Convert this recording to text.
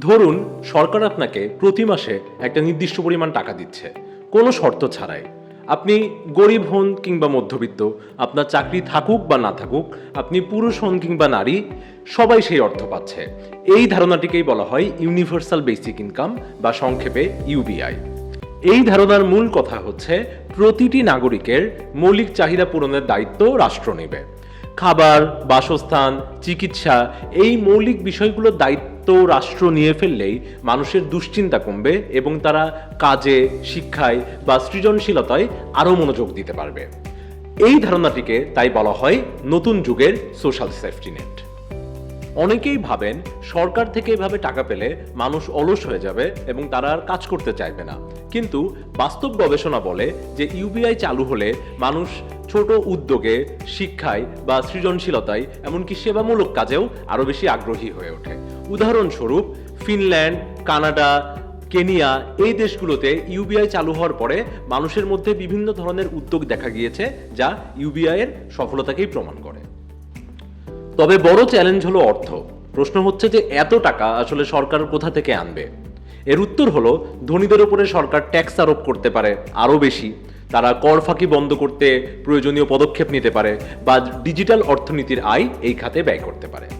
ধরুন, সরকার আপনাকে প্রতি মাসে একটা নির্দিষ্ট পরিমাণ টাকা দিচ্ছে। কোনো শর্ত ছাড়াই। আপনি গরিব হন কিংবা মধ্যবিত্ত, আপনার চাকরি থাকুক বা না থাকুক, আপনি পুরুষ হন কিংবা নারী, সবাই সেই অর্থ পাচ্ছে। এই ধারণাটিকেই বলা হয় ইউনিভার্সাল বেসিক ইনকাম বা সংক্ষেপে ইউবিআই এই ধারণার মূল কথা হচ্ছে, প্রতিটি নাগরিকের মৌলিক চাহিদা পূরণের দায়িত্ব রাষ্ট্র নেবে। খাবার, বাসস্থান, চিকিৎসা, এই মৌলিক বিষয়গুলোর দায়িত্ব রাষ্ট্র নিয়ে ফেললেই মানুষের দুশ্চিন্তা কমবে এবং তারা কাজে, শিক্ষায় বা সৃজনশীলতায় আরও মনোযোগ দিতে পারবে। এই ধারণাটিকে তাই বলা হয় নতুন যুগের সোশ্যাল সেফটি নেট অনেকেই ভাবেন সরকার থেকে এভাবে টাকা পেলে মানুষ অলস হয়ে যাবে এবং তারা আর কাজ করতে চাইবে না। কিন্তু বাস্তব গবেষণা বলে যে ইউবিআই চালু হলে মানুষ ছোট উদ্যোগে, শিক্ষায় বা সৃজনশীলতায় এমনকি সেবামূলক কাজেও আরও বেশি আগ্রহী হয়ে ওঠে। উদাহরণস্বরূপ ফিনল্যান্ড, কানাডা, কেনিয়া এই দেশগুলোতে ইউবিআই চালু হওয়ার পরে মানুষের মধ্যে বিভিন্ন ধরনের উদ্যোগ দেখা গিয়েছে যা ইউবিআই এর সফলতাকেই প্রমাণ করে। তবে বড় চ্যালেঞ্জ হলো অর্থ। প্রশ্ন হচ্ছে যে এত টাকা আসলে সরকার কোথা থেকে আনবে? এর উত্তর হলো ধনীদের উপরে সরকার ট্যাক্স আরোপ করতে পারে, আরও বেশি। তারা কর ফাঁকি বন্ধ করতে প্রয়োজনীয় পদক্ষেপ নিতে পারে বা ডিজিটাল অর্থনীতির আয় এই খাতে ব্যয় করতে পারে।